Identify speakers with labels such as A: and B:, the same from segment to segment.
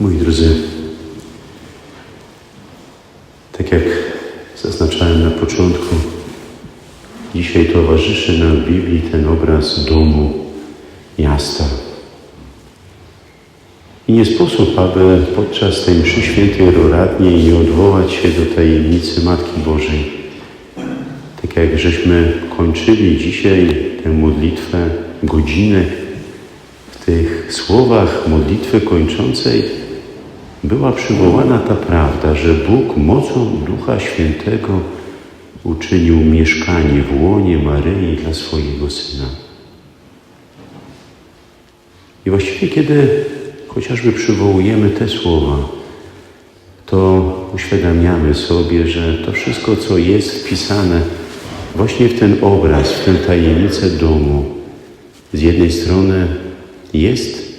A: Moi drodzy, tak jak zaznaczałem na początku, dzisiaj towarzyszy nam Biblii ten obraz domu, miasta. I nie sposób, aby podczas tej mszy świętej roradniej nie odwołać się do tajemnicy Matki Bożej. Tak jak żeśmy kończyli dzisiaj tę modlitwę, godzinę, w tych słowach modlitwy kończącej była przywołana ta prawda, że Bóg mocą Ducha Świętego uczynił mieszkanie w łonie Maryi dla swojego Syna. I właściwie kiedy chociażby przywołujemy te słowa, to uświadamiamy sobie, że to wszystko, co jest wpisane właśnie w ten obraz, w tę tajemnicę domu, z jednej strony jest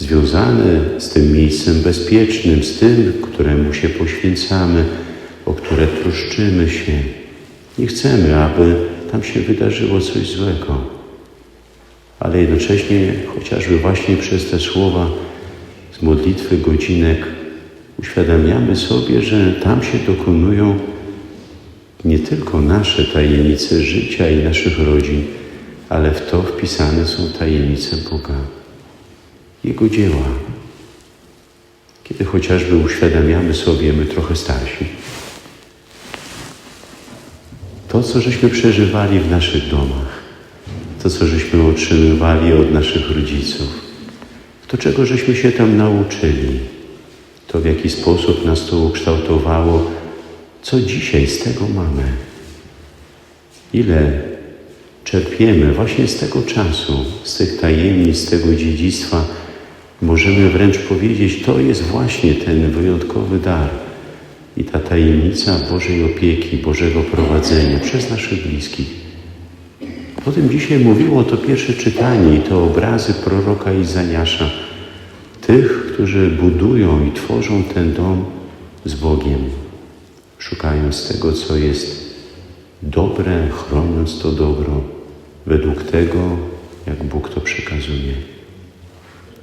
A: związany z tym miejscem bezpiecznym, z tym, któremu się poświęcamy, o które troszczymy się. Nie chcemy, aby tam się wydarzyło coś złego. Ale jednocześnie, chociażby właśnie przez te słowa z modlitwy godzinek, uświadamiamy sobie, że tam się dokonują nie tylko nasze tajemnice życia i naszych rodzin, ale w to wpisane są tajemnice Boga, Jego dzieła. Kiedy chociażby uświadamiamy sobie, my trochę starsi, to, co żeśmy przeżywali w naszych domach, to, co żeśmy otrzymywali od naszych rodziców, to, czego żeśmy się tam nauczyli, to w jaki sposób nas to ukształtowało, co dzisiaj z tego mamy. Ile czerpiemy właśnie z tego czasu, z tych tajemnic, z tego dziedzictwa. Możemy wręcz powiedzieć, to jest właśnie ten wyjątkowy dar i ta tajemnica Bożej opieki, Bożego prowadzenia przez naszych bliskich. O tym dzisiaj mówiło to pierwsze czytanie i to obrazy proroka Izajasza, tych, którzy budują i tworzą ten dom z Bogiem, szukając tego, co jest dobre, chroniąc to dobro według tego, jak Bóg to przekazuje.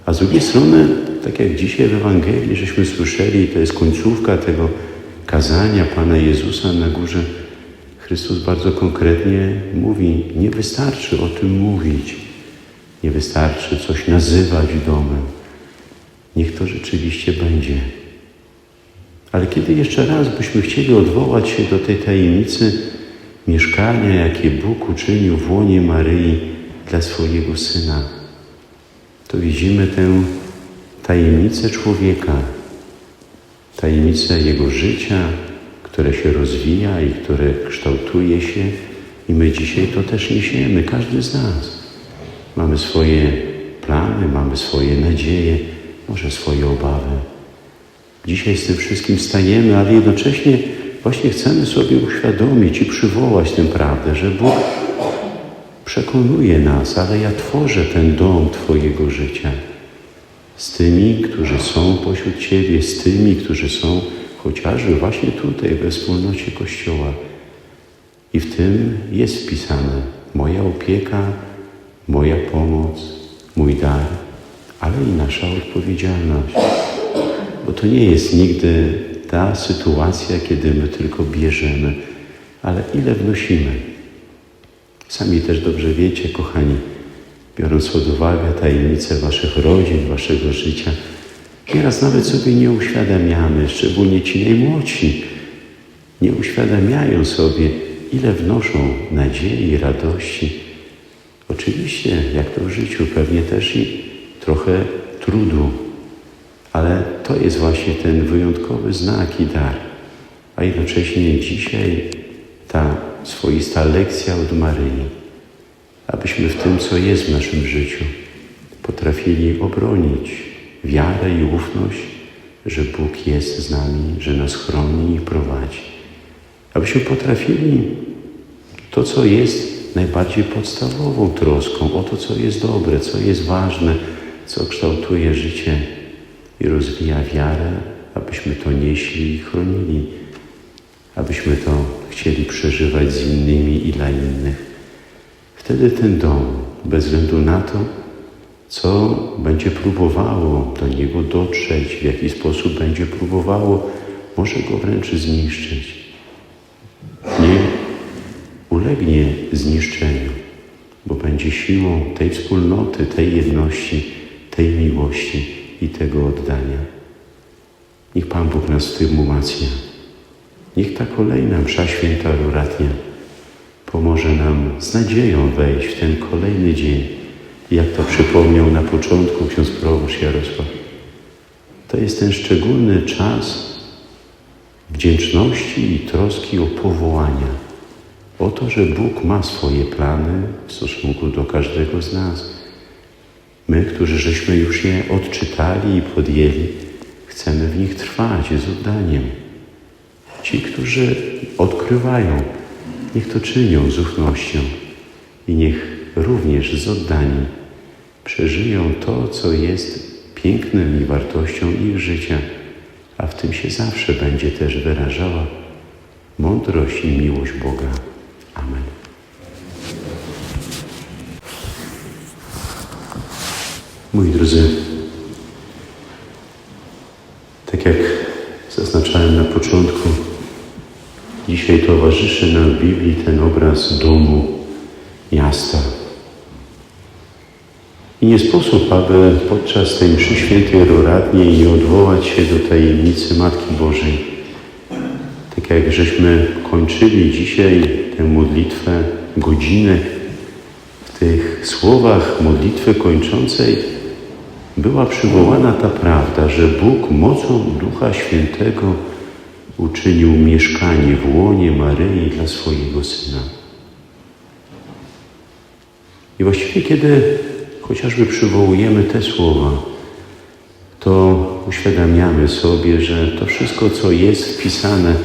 A: A z drugiej strony, tak jak dzisiaj w Ewangelii żeśmy słyszeli, to jest końcówka tego kazania Pana Jezusa na górze, Chrystus bardzo konkretnie mówi, nie wystarczy o tym mówić, nie wystarczy coś nazywać domem. Niech to rzeczywiście będzie. Ale kiedy jeszcze raz byśmy chcieli odwołać się do tej tajemnicy mieszkania, jakie Bóg uczynił w łonie Maryi dla swojego Syna, to widzimy tę tajemnicę człowieka, tajemnicę jego życia, które się rozwija i które kształtuje się i my dzisiaj to też niesiemy, każdy z nas. Mamy swoje plany, mamy swoje nadzieje, może swoje obawy. Dzisiaj z tym wszystkim stajemy, ale jednocześnie właśnie chcemy sobie uświadomić i przywołać tę prawdę, że Bóg przekonuje nas, ale ja tworzę ten dom Twojego życia z tymi, którzy są pośród Ciebie, z tymi, którzy są chociażby właśnie tutaj, we wspólnocie Kościoła. I w tym jest wpisane moja opieka, moja pomoc, mój dar, ale i nasza odpowiedzialność. Bo to nie jest nigdy ta sytuacja, kiedy my tylko bierzemy, ale ile wnosimy. Sami też dobrze wiecie, kochani, biorąc pod uwagę tajemnice waszych rodzin, waszego życia, nieraz nawet sobie nie uświadamiamy, szczególnie ci najmłodsi, nie uświadamiają sobie, ile wnoszą nadziei, radości. Oczywiście, jak to w życiu, pewnie też i trochę trudu, ale to jest właśnie ten wyjątkowy znak i dar. A jednocześnie dzisiaj ta swoista lekcja od Maryi, abyśmy w tym, co jest w naszym życiu, potrafili obronić wiarę i ufność, że Bóg jest z nami, że nas chroni i prowadzi. Abyśmy potrafili to, co jest najbardziej podstawową troską, o to, co jest dobre, co jest ważne, co kształtuje życie i rozwija wiarę, abyśmy to nieśli i chronili, abyśmy to chcieli przeżywać z innymi i dla innych. Wtedy ten dom, bez względu na to, co będzie próbowało do niego dotrzeć, w jaki sposób będzie próbowało może go wręcz zniszczyć. Nie ulegnie zniszczeniu, bo będzie siłą tej wspólnoty, tej jedności, tej miłości i tego oddania. Niech Pan Bóg nas w tym umacnia. Niech ta kolejna msza święta ruratnia pomoże nam z nadzieją wejść w ten kolejny dzień, jak to przypomniał na początku ksiądz proboszcz Jarosław. To jest ten szczególny czas wdzięczności i troski o powołania, o to, że Bóg ma swoje plany w stosunku do każdego z nas. My, którzy żeśmy już je odczytali i podjęli, chcemy w nich trwać z oddaniem. Ci, którzy odkrywają, niech to czynią z ufnością i niech również z oddaniem przeżyją to, co jest pięknem i wartością ich życia, a w tym się zawsze będzie też wyrażała mądrość i miłość Boga. Amen. Moi drodzy, tak jak towarzyszy nam w Biblii ten obraz domu, miasta. I nie sposób, aby podczas tej mszy świętej roradniej nie odwołać się do tajemnicy Matki Bożej. Tak jak żeśmy kończyli dzisiaj tę modlitwę, godzinę, w tych słowach modlitwy kończącej była przywołana ta prawda, że Bóg mocą Ducha Świętego uczynił mieszkanie w łonie Maryi dla swojego Syna. I właściwie kiedy chociażby przywołujemy te słowa, to uświadamiamy sobie, że to wszystko, co jest wpisane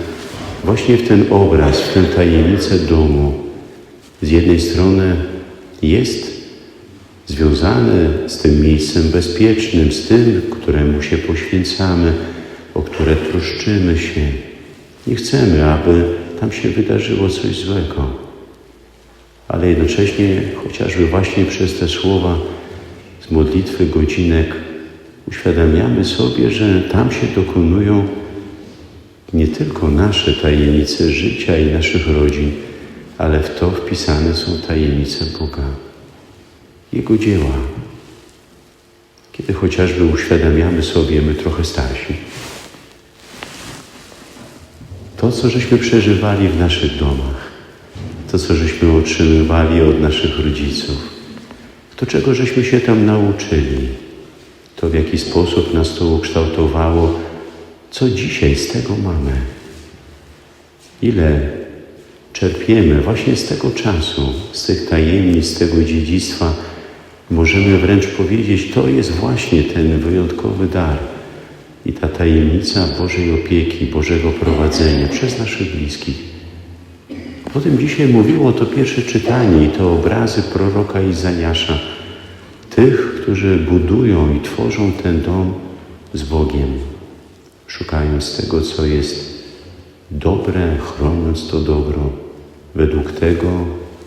A: właśnie w ten obraz, w tę tajemnicę domu, z jednej strony jest związane z tym miejscem bezpiecznym, z tym, któremu się poświęcamy, o które troszczymy się. Nie chcemy, aby tam się wydarzyło coś złego ale jednocześnie chociażby właśnie przez te słowa z modlitwy godzinek uświadamiamy sobie, że tam się dokonują nie tylko nasze tajemnice życia i naszych rodzin, ale w to wpisane są tajemnice Boga, Jego dzieła. Kiedy chociażby uświadamiamy sobie, my trochę starsi, co żeśmy przeżywali w naszych domach, to, co żeśmy otrzymywali od naszych rodziców, to, czego żeśmy się tam nauczyli, to w jaki sposób nas to ukształtowało, co dzisiaj z tego mamy. Ile czerpiemy właśnie z tego czasu, z tych tajemnic, z tego dziedzictwa, możemy wręcz powiedzieć, to jest właśnie ten wyjątkowy dar i ta tajemnica Bożej opieki, Bożego prowadzenia przez naszych bliskich. O tym dzisiaj mówiło to pierwsze czytanie i te obrazy proroka Izajasza. Tych, którzy budują i tworzą ten dom z Bogiem, szukając tego, co jest dobre, chroniąc to dobro według tego,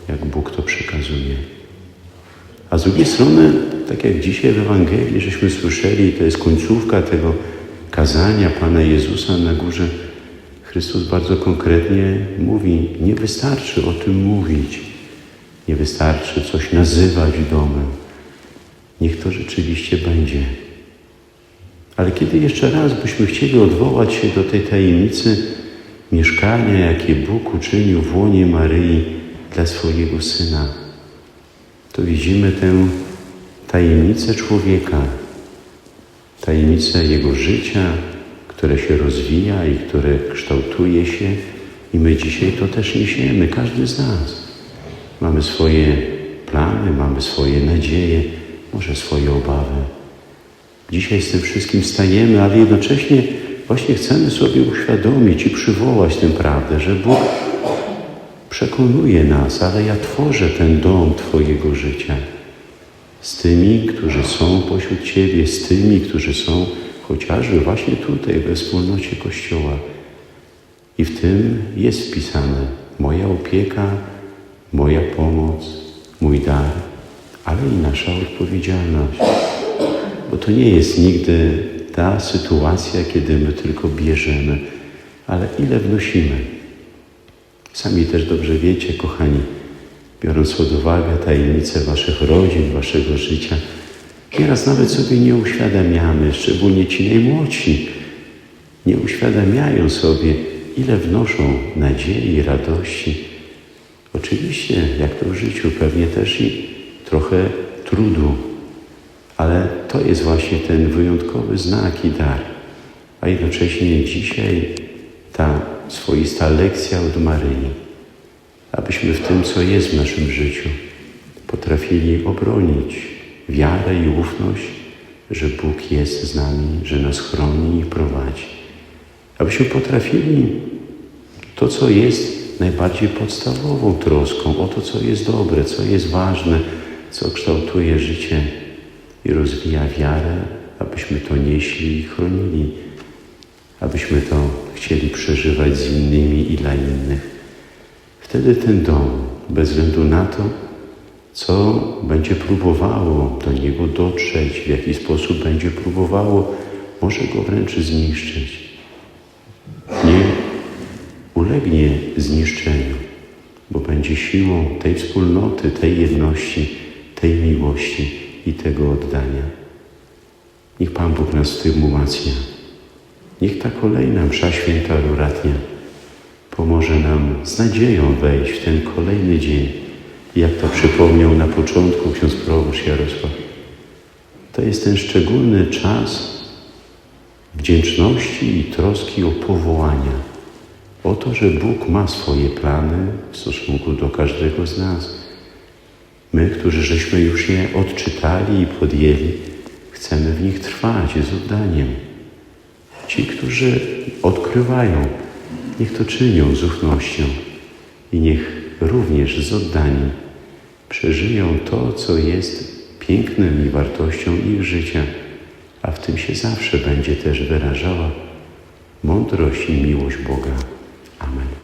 A: jak Bóg to przekazuje. A z drugiej strony, tak jak dzisiaj w Ewangelii żeśmy słyszeli, to jest końcówka tego kazania Pana Jezusa na górze Chrystus bardzo konkretnie mówi, nie wystarczy o tym mówić, nie wystarczy coś nazywać domem. Niech to rzeczywiście będzie. Ale kiedy jeszcze raz byśmy chcieli odwołać się do tej tajemnicy mieszkania, jakie Bóg uczynił w łonie Maryi dla swojego Syna, to widzimy tę tajemnicę człowieka, tajemnicę Jego życia, które się rozwija i które kształtuje się i my dzisiaj to też niesiemy, każdy z nas. Mamy swoje plany, mamy swoje nadzieje, może swoje obawy. Dzisiaj z tym wszystkim stajemy, ale jednocześnie właśnie chcemy sobie uświadomić i przywołać tę prawdę, że Bóg przekonuje nas, ale ja tworzę ten dom Twojego życia z tymi, którzy są pośród Ciebie, z tymi, którzy są chociażby właśnie tutaj, we wspólnocie Kościoła. I w tym jest wpisane moja opieka, moja pomoc, mój dar, ale i nasza odpowiedzialność. Bo to nie jest nigdy ta sytuacja, kiedy my tylko bierzemy, ale ile wnosimy. Sami też dobrze wiecie, kochani, biorąc pod uwagę tajemnice waszych rodzin, waszego życia, nieraz nawet sobie nie uświadamiamy, szczególnie ci najmłodsi, nie uświadamiają sobie, ile wnoszą nadziei, radości. Oczywiście, jak to w życiu, pewnie też i trochę trudu, ale to jest właśnie ten wyjątkowy znak i dar. A jednocześnie dzisiaj ta swoista lekcja od Maryi, abyśmy w tym, co jest w naszym życiu, potrafili obronić wiarę i ufność, że Bóg jest z nami, że nas chroni i prowadzi. Abyśmy potrafili to, co jest najbardziej podstawową troską, o to, co jest dobre, co jest ważne, co kształtuje życie i rozwija wiarę, abyśmy to nieśli i chronili, abyśmy to chcieli przeżywać z innymi i dla innych. Wtedy ten dom, bez względu na to, co będzie próbowało do niego dotrzeć, w jaki sposób będzie próbowało, może go wręcz zniszczyć. Nie ulegnie zniszczeniu, bo będzie siłą tej wspólnoty, tej jedności, tej miłości i tego oddania. Niech Pan Bóg nas w tym umacnia. Niech ta kolejna msza święta nam z nadzieją wejść w ten kolejny dzień. Jak to przypomniał na początku ksiądz proboszcz Jarosław. To jest ten szczególny czas wdzięczności i troski o powołania. O to, że Bóg ma swoje plany w stosunku do każdego z nas. My, którzy żeśmy już je odczytali i podjęli, chcemy w nich trwać z oddaniem. Ci, którzy odkrywają, niech to czynią z ufnością i niech również z oddaniem przeżyją to, co jest pięknem i wartością ich życia, a w tym się zawsze będzie też wyrażała mądrość i miłość Boga. Amen.